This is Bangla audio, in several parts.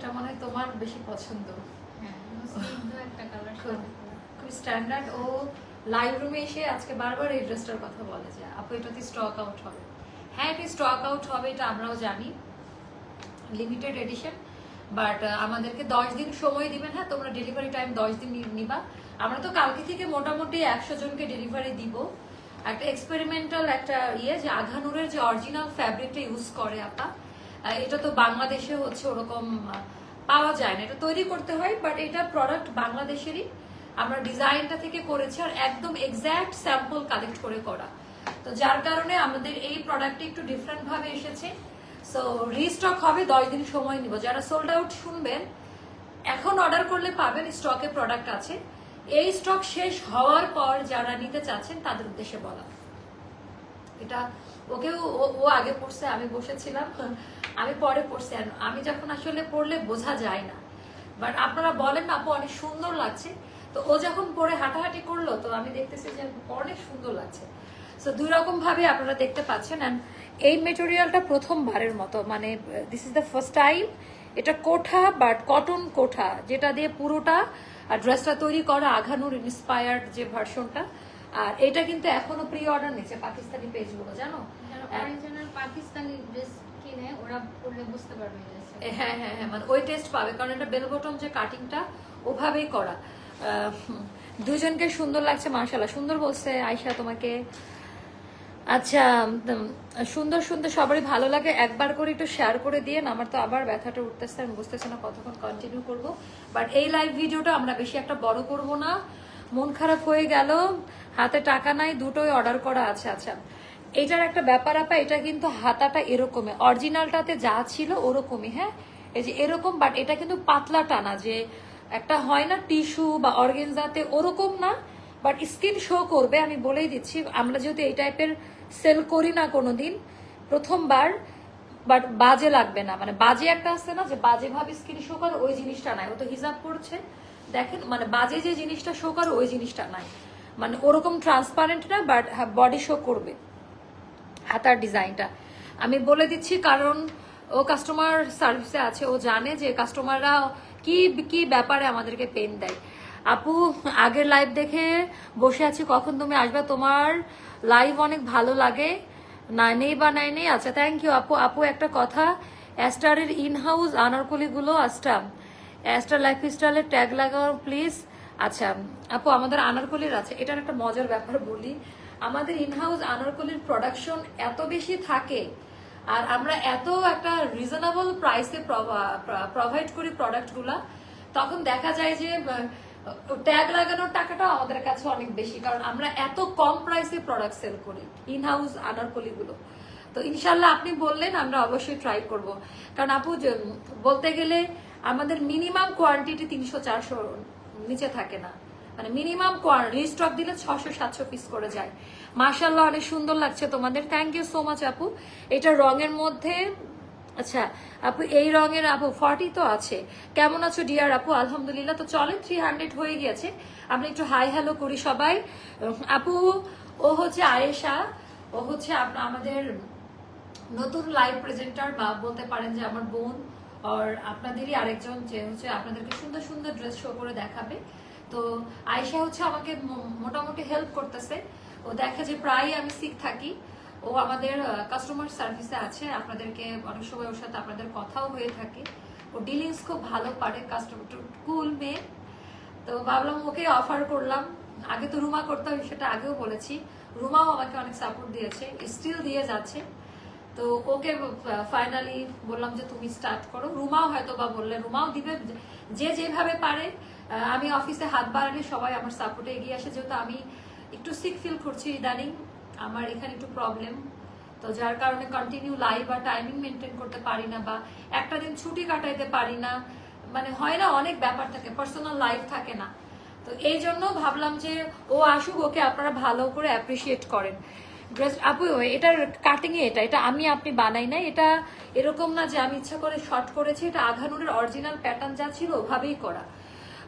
এটা মনে হয় তোমার বেশি পছন্দ। হ্যাঁ খুব স্ট্যান্ডার্ড ও লাইভ রুমে এসে আজকে বারবার এই ড্রেসটার কথা বলে যে আপু এটাতে স্টক আউট হবে। হ্যাঁ এটি স্টক আউট হবে এটা আমরাও জানি। লিমিটেড এডিশন বাট আমাদেরকে দশ দিন সময় দিবেন। হ্যাঁ তোমরা ডেলিভারি টাইম দশ দিন নিবা। আমরা তো কালকে থেকে মোটামুটি একশো জনকে ডেলিভারি দিব। একটা এক্সপেরিমেন্টাল একটা ইয়ে যে আঘানুরের যে অরিজিনাল ফ্যাব্রিকটা ইউজ করে আপা। এটা তো বাংলাদেশে হচ্ছে ওরকম পাওয়া যায় না। এটা তৈরি করতে হয় বাট এটা প্রোডাক্ট বাংলাদেশেরই। আমরা ডিজাইনটা থেকে করেছি আর একদম এক্স্যাক্ট স্যাম্পল কালেক্ট করে করা। তো যার কারণে আমাদের এই প্রোডাক্টটি একটু ডিফারেন্ট ভাবে এসেছে। সো রিস্টক হবে, দশ দিন সময় নিব। যারা সোল্ড আউট শুনবেন, এখন অর্ডার করলে পাবেন স্টকে প্রোডাক্ট আছে। এই স্টক শেষ হওয়ার পর যারা নিতে চাচ্ছেন, তাদের উদ্দেশ্যে বলা। এটা ওকেও, ও- আগে পড়ছে আমি বসেছিলাম। আমি পরে পড়ছি আমি যখন আসলে পড়লে বোঝা যায় না। বাট আপনারা বলেন না, আপু, অনেক সুন্দর লাগছে। তো ও যখন পরে হাঁটাহাঁটি করল, তো আমি দেখতেছি যে অনেক সুন্দর লাগছে। সো দুই রকম ভাবে আপনারা দেখতে পাচ্ছেন এই মেটেরিয়ালটা প্রথমবারের মতো। মানে this is the first time এটা কোঠা বাট কটন কোঠা, যেটা দিয়ে পুরোটা আর ড্রেসটা তৈরি করা আঘানুর ইন্সপায়ার্ড যে ভার্সনটা আর এটা কিন্তু এখনও প্রি অর্ডার নিচ্ছে পাকিস্তানি পেজগুলো জানো? পাকিস্তানি ড্রেস কিনে ওরা পরলে বুঝতে পারবে হ্যাঁ হ্যাঁ হ্যাঁ মানে ওই টেস্ট পাবে। কারণ এটা বেল বটম যে কাটিংটা ওভাবেই করা। দুজনকে সুন্দর লাগছে মার্শাল্লাহ সুন্দর বলছে আয়শা তোমাকে। আচ্ছা সুন্দর সুন্দর সবারই ভালো লাগে। একবার করে একটু শেয়ার করে দিয়ে আমার তো আবার ব্যথাটা উঠতেছে আমি বুঝতেছি না কতক্ষণ কন্টিনিউ করব। বাট এই লাইভ ভিডিওটা আমরা বেশি একটা বড় করব না। মন খারাপ হয়ে গেল। হাতে টাকা নাই দুটোই অর্ডার করা আছে। আচ্ছা এটার একটা ব্যাপার আপা, এটা কিন্তু হাতাটা এরকমই। অরিজিনালটাতে যা ছিল ওরকমই হ্যাঁ? এই যে এরকম বাট এটা কিন্তু পাতলা টানা যে একটা হয় না টিস্যু বা অর্গেনজাতে ওরকম না বাট স্কিন শো করবে, আমি বলেই দিচ্ছি। আমরা যেহেতু এই টাইপের সেল করি না কোনো দিন প্রথমবার বাট বাজে লাগবে না। মানে বাজে একটা আছে না, যে বাজে ভাবে স্কিন শো করে ওই জিনিসটা নাই। ও তো হিসাব করছে দেখেন মানে বাজে যে জিনিসটা শো করে, ওই জিনিসটা নাই। মানে ওরকম ট্রান্সপারেন্ট না বাট বডি শো করবে। হাতার ডিজাইনটা। আমি বলে দিচ্ছি কারণ ও কাস্টমার সার্ভিসে আছে, ও জানে যে কাস্টমাররা কি কি ব্যাপারে আমাদেরকে পেন দেয়। আপু, আগের লাইভ দেখে বসে আছি, কখন তুমি আসবে? তোমার লাইভ অনেক ভালো লাগে। না, নেই বা নাই, নেই আচ্ছা থ্যাংক ইউ আপু। আপু, একটা কথা অ্যাস্টারের ইন হাউস আনারকলিগুলো আচ্ছা অ্যাস্টার লাইফ স্টাইলের ট্যাগ লাগাও প্লিজ আচ্ছা আপু, আমাদের আনারকলির আছে। এটার একটা মজার ব্যাপার বলি। আমাদের ইনহাউস আনারকলির প্রোডাকশন এত বেশি থাকে, আর আমরা এত একটা রিজনেবল প্রাইসে প্রোভাইড করি প্রোডাক্টগুলা তখন দেখা যায় যে ট্যাগ লাগানোর টাকাটা আমাদের কাছে অনেক বেশি, কারণ আমরা এত কম প্রাইসে প্রোডাক্ট সেল করি ইনহাউস আনারকলিগুলো। তো ইনশাল্লাহ আপনি বললেন, আমরা অবশ্যই ট্রাই করব। কারণ আপু বলতে গেলে আমাদের মিনিমাম কোয়ান্টিটি তিনশো চারশো নিচে থাকে না। মানে মিনিমাম রিস্টক দিলে ছশো সাতশো পিস করে যায়। মার্শাল্লাহ অনেক সুন্দর লাগছে তোমাদের। থ্যাংক ইউ সো মাচ আপু। এটা রঙের মধ্যে আচ্ছা আপু, এই রঙের, আপু ফর্টি তো আছে। কেমন আছো ডিয়ার আপু? আলহামদুলিল্লাহ, তো চলে থ্রি হান্ড্রেড হয়ে গিয়েছে। আমরা একটু হাই হ্যালো করি সবাই। আপু, ও হচ্ছে আয়েশা। ও হচ্ছে আমাদের নতুন লাইভ প্রেজেন্টার বা বলতে পারেন যে আমার বোন, আর আপনাদেরই আরেকজন যে হচ্ছে আপনাদেরকে সুন্দর সুন্দর ড্রেস শো করে দেখাবে। তো আয়শা হচ্ছে আমাকে মোটামুটি হেল্প করতেছে। ও দেখে যে প্রায় আমি শিখ থাকি। ও আমাদের কাস্টমার সার্ভিসে আছে। আপনাদেরকে অনেক সময় ওর সাথে আপনাদের কথাও হয়ে থাকে। ও ডিলিংস খুব ভালো পারে কাস্টমার কুল মেয়ে। তো ভাবলাম ওকে অফার করলাম। আগে তো রুমা করতাম সেটা আগেও বলেছি। রুমাও আমাকে অনেক সাপোর্ট দিয়েছে স্টিল দিয়ে যাচ্ছে। তো ওকে ফাইনালি বললাম যে তুমি স্টার্ট করো। রুমাও হয়তো বা বললে, রুমাও দিবে। যে যেভাবে পারে আমি অফিসে হাত বাড়ালে সবাই আমার সাপোর্টে এগিয়ে আসে। যেহেতু আমি একটু সিক ফিল করছি ইদানিং, আমার এখানে একটু প্রবলেম তো যার কারণে কন্টিনিউ লাইভ বা টাইমিং মেনটেন করতে পারি না বা একটা দিন ছুটি কাটাইতে পারি না। মানে হয় না, অনেক ব্যাপার থাকে পার্সোনাল লাইফ থাকে না। তো এই জন্য ভাবলাম যে ও আসুক, ওকে আপনারা ভালো করে অ্যাপ্রিসিয়েট করেন। ড্রেস আপু এটার কাটিং এ এটা এটা আমি আপনি বানাই নাই, এটা এরকম না যে আমি ইচ্ছা করে শর্ট করেছি, এটা আঘানুরের অরিজিনাল প্যাটার্ন যা ছিল ওভাবেই করা।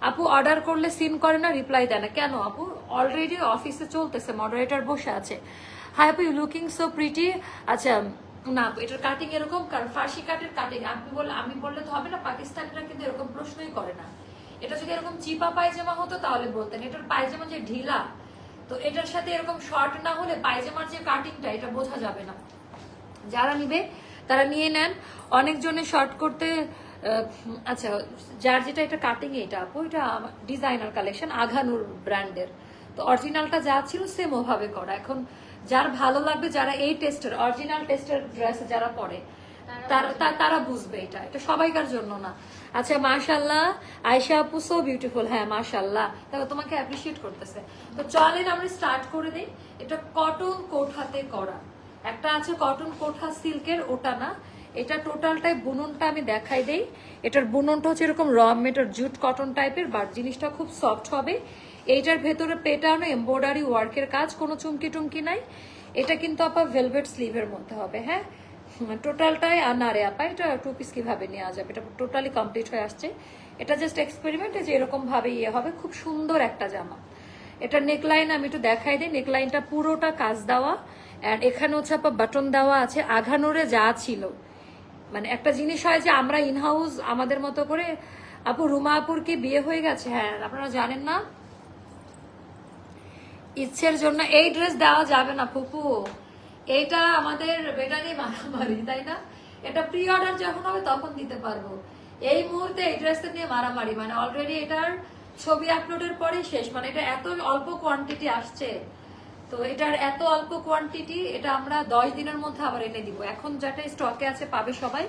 আপু অর্ডার করলে সিন করে না রিপ্লাই দেয় না। কেন আপু? অলরেডি অফিসে চলতেছে মডারেটর বসে আছে। হাই আপু ইউ লুকিং সো প্রিটি আচ্ছা না এটার কাটিং এরকম, কারণ ফার্সি কাটের কাটিং আপনি বললে আমি বললে তো হবে না, পাকিস্তানিরা কিন্তু এরকম প্রশ্নই করে না। এটা যদি এরকম চিপা পায়জামা হতো তাহলে বলতেন। এটার পায়জামা যে ঢিলা, তো এটার সাথে এরকম শর্ট না হলে পায়জামার যে কাটিংটা এটা বোঝা যাবে না। যারা নিবে, তারা নিয়ে নেন। অনেকজনে শর্ট করতে আচ্ছা যার যেটা এটা কাটিং এটা আপু এটা ডিজাইনার কালেকশন আঘানুর ব্র্যান্ডের। তো অরিজিনালটা যা ছিল সেম ওভাবে করা। এখন যার ভালো লাগবে যারা এই টেস্টের অরিজিনাল টেস্টের ড্রেস যারা পরে তারা তারা বুঝবে। এটা। এটা সবাইকার জন্য না। আচ্ছা মাশাল্লাহ আয়শা আপু সো বিউটিফুল হ্যাঁ মাশাল্লাহ তাহলে তোমাকে অ্যাপ্রিসিয়েট করতেছে। তো চলেন আমরা স্টার্ট করে দিই। এটা কটন কোঠাতে করা। একটা আছে কটন কোঠা সিল্কের ওটা না। এটা টোটালটাই বুননটা আমি দেখাই দেই। এটার বুননটা হচ্ছে এরকম র মেটার জুট কটন টাইপের বাট জিনিসটা খুব সফট হবে। এইটার ভেতরে পেটানো এমব্রয়ডারি ওয়ার্কের কাজ, কোনো চুমকি টুমকি নাই। এটা কিন্তু আপা ভেলভেট স্লিভের মধ্যে হবে হ্যাঁ? টোটালটাই আর না রে আপা, এটা টু পিস কীভাবে নেওয়া যাবে? এটা টোটালি কমপ্লিট হয়ে আসছে। এটা জাস্ট এক্সপেরিমেন্ট যে এরকম ভাবে ইয়ে হবে, খুব সুন্দর একটা জামা। এটা নেকলাইন আমি একটু দেখাই দিই নেকলাইনটা পুরোটা কাজ দেওয়া। অ্যান্ড এখানে হচ্ছে আপা বাটন দেওয়া আছে, আঘানোরে যা ছিল। মানে একটা জিনিস হয় যে আমরা ইনহাউস আমাদের মতো করে, আপু, রুমা আপুর কি বিয়ে হয়ে গেছে। হ্যাঁ আপনারা জানেন না? ইচ্ছের জন্য এই ড্রেস দেওয়া যাবে না, ফুপু। এইটা আমাদের বেটারই মারামারি, তাই না? এটা প্রি অর্ডার যখন হবে তখন দিতে পারব। এই মুহূর্তে এই ড্রেসটা নিয়ে মারামারি মানে অলরেডি এটার ছবি আপলোডের পরেই শেষ। মানে এটা এত অল্প কোয়ান্টিটি আসছে। তো এটার এত অল্প কোয়ান্টিটি এটা আমরা দশ দিনের মধ্যে আবার এনে দিব। এখন যেটা স্টকে আছে, পাবে সবাই।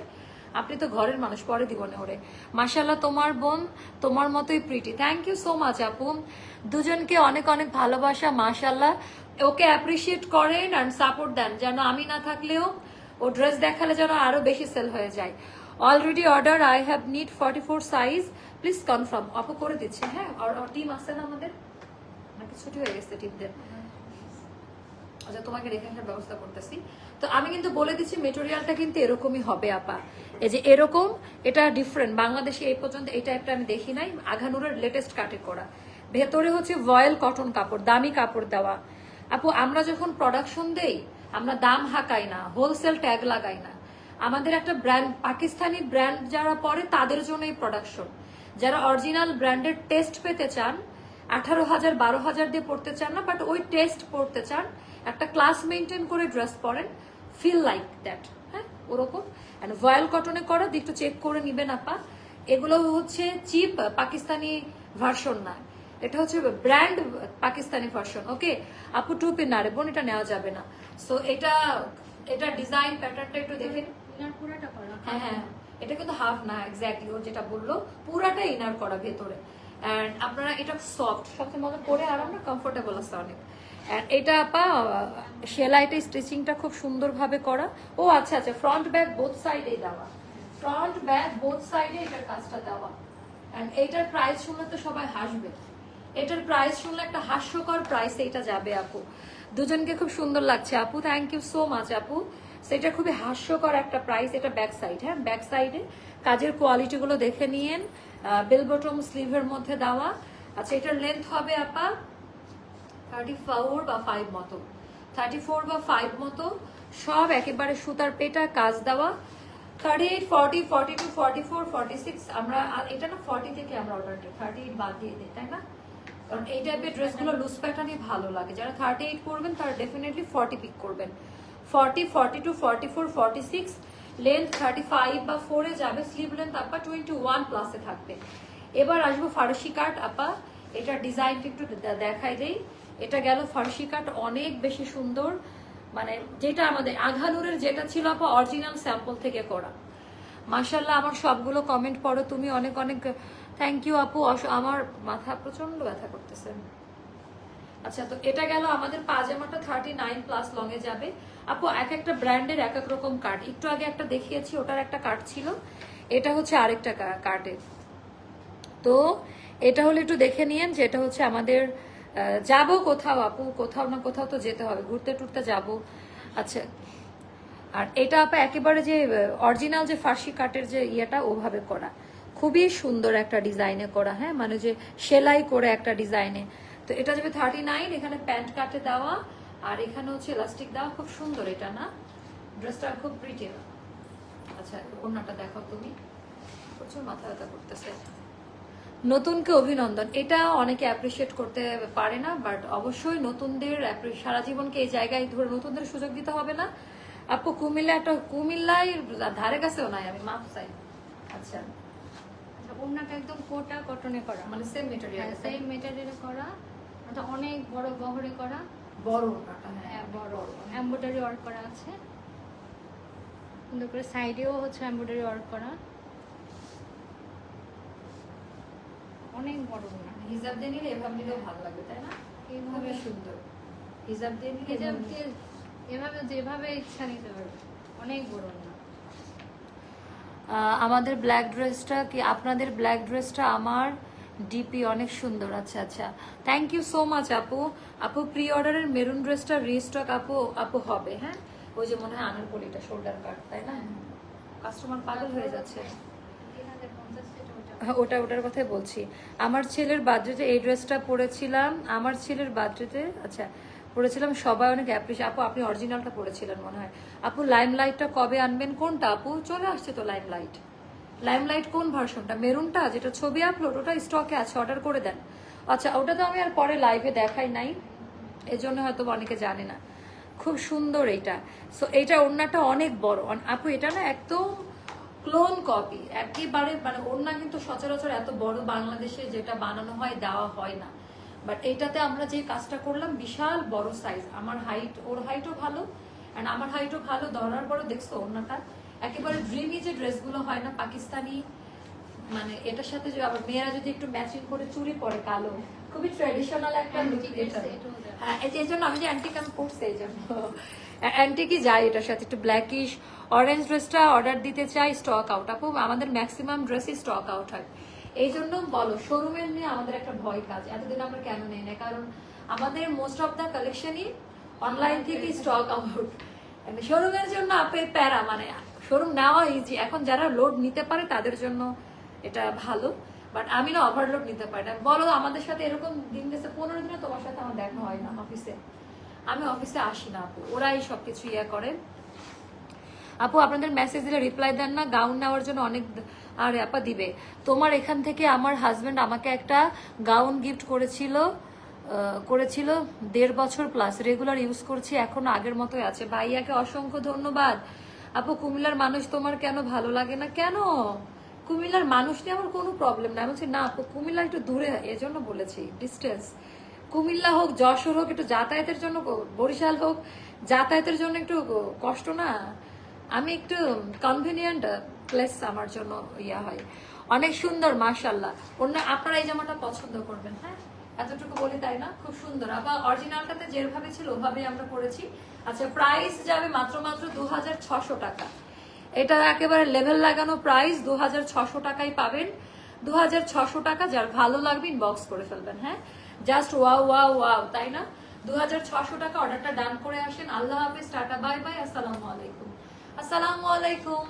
আপনি তো ঘরের মানুষ, পরে দিব না ওরে। মাসাল্লাহ তোমার বোন তোমার মতোই pretty thank you so much আপু। দুজনকে অনেক অনেক ভালোবাসা মাসাল্লাহ ওকে অ্যাপ্রিসিয়েট করেন অ্যান্ড সাপোর্ট দেন, যেন আমি না থাকলেও ও ড্রেস দেখালে যেন আরও বেশি সেল হয়ে যায়। Already order I have need forty four size please confirm আপু করে দিচ্ছে হ্যাঁ? টিম আসছে না আমাদের? নাকি ছুটি হয়ে গেছে টিমদের আচ্ছা তোমাকে রেখে আসার ব্যবস্থা করতেছি। তো আমি কিন্তু বলে দিচ্ছি মেটেরিয়ালটা কিন্তু এরকমই হবে, আপা। এই যে এরকম, এটা ডিফারেন্ট বাংলাদেশে এই পর্যন্ত এই টাইপটা আমি দেখি নাই। আঘানুরের লেটেস্ট কাটে করা। ভেতরে হচ্ছে ভয়েল কটন কাপড়, দামি কাপড় দেওয়া। আপু, আমরা যখন প্রোডাকশন দেই, আমরা দাম হাঁকাই না হোলসেল ট্যাগ লাগাই না। আমাদের একটা ব্র্যান্ড পাকিস্তানি ব্র্যান্ড যারা পরে, তাদের জন্য এই প্রোডাকশন যারা অরিজিনাল ব্র্যান্ডের টেস্ট পেতে চান আঠারো হাজার বারো হাজার দিয়ে পড়তে চান না বাট ওই টেস্ট পড়তে চান। একটা ক্লাস মেনটেন করে ড্রেস পরেন। ফিল লাইক দ্যাট হ্যাঁ? ওরকম। অ্যান্ড ভয়েল কটনে করা দিয়ে একটু চেক করে নিবেন আপা। এগুলো হচ্ছে চিপ পাকিস্তানি ভার্সন না। এটা হচ্ছে ব্র্যান্ড পাকিস্তানি ভার্সন ওকে আপু টু পিন না রে বোন এটা নেওয়া যাবে না। সো এটা এটা ডিজাইন প্যাটার্নটা একটু করা। হ্যাঁ হ্যাঁ। এটা কিন্তু হাফ না এক্স্যাক্টলি ও যেটা বলল পুরাটা ইনার করা ভেতরে। অ্যান্ড আপনারা এটা সফট সবচেয়ে মজা পরে আরাম না কমফোর্টেবল আছে অনেক। অ্যান্ড এটা আপা, সেলাইটা স্টিচিংটা খুব সুন্দরভাবে করা। ও আচ্ছা আচ্ছা ফ্রন্ট ব্যাক বোথ সাইডে দেওয়া। ফ্রন্ট ব্যাক বোথ সাইডে এটার কাজটা দেওয়া। অ্যান্ড এটার প্রাইস শুনলে তো সবাই হাসবে। এটার প্রাইস শুনলে একটা হাস্যকর প্রাইসে এটা যাবে, আপু। দুজনকে খুব সুন্দর লাগছে। আপু থ্যাংক ইউ সো মাচ আপু। সেটা খুবই হাস্যকর একটা প্রাইস এটা ব্যাক সাইড হ্যাঁ? ব্যাক সাইডে কাজের কোয়ালিটিগুলো দেখে নিয়েন। বেল বটম স্লিভের মধ্যে দেওয়া। আচ্ছা এটার লেন্থ হবে আপা? থার্টি ফোর বা ফাইভ মতো। থার্টি ফোর বা ফাইভ মতো। সব একেবারে সুতার পেটা, কাজ দেওয়া। Thirty eight forty forty two forty four forty six আমরা এটা না ফর্টি থেকে আমরা অর্ডার দিই থার্টি এইট বাদ দিয়ে দিই, তাই না? কারণ এই টাইপের ড্রেসগুলো লুজ প্যাটার্নই ভালো লাগে। যারা থার্টি এইট করবেন তারা ডেফিনেটলি ফর্টি পিক করবেন। Forty forty two forty four forty six length thirty five বা ফোরে যাবে স্লিভ লেন্থ আপা টোয়েন্টি ওয়ান প্লাসে থাকবে। এবার আসব ফারসি কাট আপা এটার ডিজাইনটা একটু দেখাই দেই। এটা গেল ফারসি কাট অনেক বেশি সুন্দর। মানে যেটা আমাদের আঘানুরের যেটা ছিল আপা অরিজিনাল স্যাম্পল থেকে করা। মাশাল্লাহ আমার সবগুলো কমেন্ট পড়ো। তুমি অনেক অনেক থ্যাংক ইউ আপু। আমার মাথা প্রচণ্ড ব্যথা করতেছে। আচ্ছা তো এটা গেল আমাদের পাজামাটা থার্টি নাইন প্লাস লং এ যাবে। আপু, এক একটা ব্র্যান্ডের এক এক রকম কার্ড একটু আগে একটা দেখিয়েছি, ওটার একটা কার্ড ছিল। এটা হচ্ছে আরেকটা কার্ডের তো এটা হলে একটু দেখে নিয়েন যে এটা হচ্ছে আমাদের যাব কোথাও আপু, কোথাও না কোথাও তো যেতে হবে, ঘুরতে টুরতে যাব। আচ্ছা আর এটা আপা একেবারে যে অরিজিনাল যে ফার্সি কাটের যে ইয়েটা, ওভাবে করা। খুবই সুন্দর একটা ডিজাইনে করা হ্যাঁ? মানে যে সেলাই করে একটা ডিজাইনে তো এটা যাবে থার্টি নাইন এখানে প্যান্ট কাটে দেওয়া আর এখানে হচ্ছে ইলাস্টিক দেওয়া খুব সুন্দর এটা না? ড্রেসটা খুব প্রিটি আচ্ছা ওড়নাটা দেখো তুমি। প্রচুর মাথা ব্যথা করতেছে। নতুনকে অভিনন্দন? এটা অনেকে অ্যাপ্রিসিয়েট করতে পারে না বাট অবশ্যই নতুনদের সারা জীবনকে এই জায়গায় ধরে নতুনদের সুযোগ দিতে হবে না। আপু কুমিল্লা একটা কুমিল্লায় ধারে কাছেও নাই আমি মাপ চাই। আচ্ছা। আচ্ছা ওড়নাটা একদম কোটা কটনে করা। মানে সেম মেটেরিয়াল সেম মেটেরিয়ালে করা। ওটা অনেক বড় বহরে করা। বড় হ্যাঁ। হ্যাঁ বড়। এমব্রয়ডারি ওয়ার্ক করা আছে। সুন্দর করে সাইডেও হচ্ছে এমব্রয়ডারি ওয়ার্ক করা। অনেক বড় ওড়না হিজাব দিয়ে নিলে এভাবে নিলেও ভালো লাগবে তাই না? এইভাবে সুন্দর। হিজাব দিয়ে নিলে হিজাব এভাবে- দিয়ে এভাবে যেভাবে ইচ্ছা নিতে পারবে। অনেক বড় আহ, আমাদের ব্ল্যাক ড্রেসটা কি আপনাদের ব্ল্যাক ড্রেসটা আমার ডিপি অনেক সুন্দর আচ্ছা আচ্ছা। থ্যাংক ইউ সো মাচ আপু। আপু প্রি অর্ডারের মেরুন ড্রেসটা রিস্টক আপু আপু হবে হ্যাঁ? ওই যে মনে হয় আনার পলিটা শোল্ডার কাট তাই না? কাস্টমার পাগল হয়ে যাচ্ছে। হ্যাঁ, ওটা ওটার কথাই বলছি। আমার ছেলের বার্থডেতে এই ড্রেসটা পরেছিলাম। আমার ছেলের বার্থডেতে আচ্ছা পরেছিলাম সবাই অনেক অ্যাপ্রিসিয়েট আপু আপনি অরিজিনালটা পরেছিলেন মনে হয়। আপু লাইম লাইটটা কবে আনবেন? কোনটা আপু? চলে আসছে তো লাইম লাইট লাইম লাইট কোন ভার্সনটা মেরুনটা যেটা ছবি আপলোড ওটা স্টকে আছে অর্ডার করে দেন। আচ্ছা ওটা তো আমি আর পরে লাইভে দেখাই নাই, এজন্য হয়তো অনেকে জানে না। খুব সুন্দর এটা সো এইটা ওড়নাটা অনেক বড়। আপু, এটা না একদম ক্লোন কপি একেবারে মানে ওড়না কিন্তু সচরাচর এত বড় বাংলাদেশে যেটা বানানো হয়, দেওয়া হয় না। বাট এইটাতে আমরা যে কাজটা করলাম, বিশাল বড় সাইজ আমার হাইট ওর হাইটও ভালো অ্যান্ড আমার হাইটও ভালো, ধরার পরে দেখছ ওড়নাটা একেবারে ড্রিমি যে ড্রেসগুলো হয় না পাকিস্তানি মানে এটার সাথে যে আবার মেয়েরা যদি একটু ম্যাচিং করে চুড়ি পরে কালো খুবই ট্র্যাডিশনাল একটা লুক এটা। হ্যাঁ এই জন্য আমি যে অ্যান্টিক আমি পড়ছি এই জন্য। অ্যান্টিকই যায় এটার সাথে একটু ব্ল্যাকিশ অরেঞ্জ ড্রেসটা অর্ডার দিতে চাই স্টক আউট আপু আমাদের ম্যাক্সিমাম ড্রেসই স্টক আউট হয়। এই জন্য বলো শোরুমের নিয়ে আমাদের একটা ভয় কাজ এতদিন আমরা কেন নেই না কারণ আমাদের মোস্ট অফ দ্য কালেকশনই অনলাইন থেকে স্টক আউট শোরুমের জন্য আপে প্যারা মানে শোরুম নেওয়া ইজি এখন যারা লোড নিতে পারে তাদের জন্য এটা ভালো বাট আমি না ওভারলোড নিতে পারি না। বলো, আমাদের সাথে এরকম দিন গেছে, পনেরো দিনে তোমার সাথে আমার দেখা হয় না অফিসে আমি অফিসে আসি না আপু, ওরাই সব সবকিছু ইয়ে করে। আপু, আপনাদের মেসেজ দিলে রিপ্লাই দেন না গাউন নেওয়ার জন্য অনেক আর আপা দিবে। তোমার এখান থেকে আমার হাজবেন্ড আমাকে একটা গাউন গিফট করেছিল করেছিল দেড় বছর প্লাস রেগুলার ইউজ করছি, এখন আগের মতোই আছে। ভাইয়াকে অসংখ্য ধন্যবাদ। আপু, কুমিল্লার মানুষ তোমার কেন ভালো লাগে না? কেন? কুমিল্লার মানুষ নিয়ে আমার কোনো প্রবলেম না আমি বলছি, না আপু, কুমিল্লা একটু দূরে, এজন্য বলেছি ডিস্টেন্স কুমিল্লা হোক, যশোর হোক, একটু যাতায়াতের জন্য, বরিশাল হোক, যাতায়াতের জন্য একটু কষ্ট না? আমি একটু কনভিনিয়েন্ট প্লেস আমার জন্য ইয়া হয়। অনেক সুন্দর মাশাল্লাহ অন্য আপনারা এই জামাটা পছন্দ করবেন হ্যাঁ? এতটুকু বলি তাই না? খুব সুন্দর। আবার অরিজিনালটাতে যেভাবে ছিল, ওভাবেই আমরা করেছি আচ্ছা প্রাইস যাবে মাত্র মাত্র দুহাজার ছয়শো টাকা। এটা একেবারে লেভেল লাগানো প্রাইস দু টাকায় পাবেন। দু টাকা, যার ভালো লাগবে ইনবক্স করে ফেলবেন হ্যাঁ? জাস্ট ওয়াও ওয়াও ওয়াও তাই না? দু টাকা অর্ডারটা ডান করে আসেন। আল্লাহ হাফিজ, টাটা বাই বাই আসসালামু আলাইকুম। আসসালামু আলাইকুম।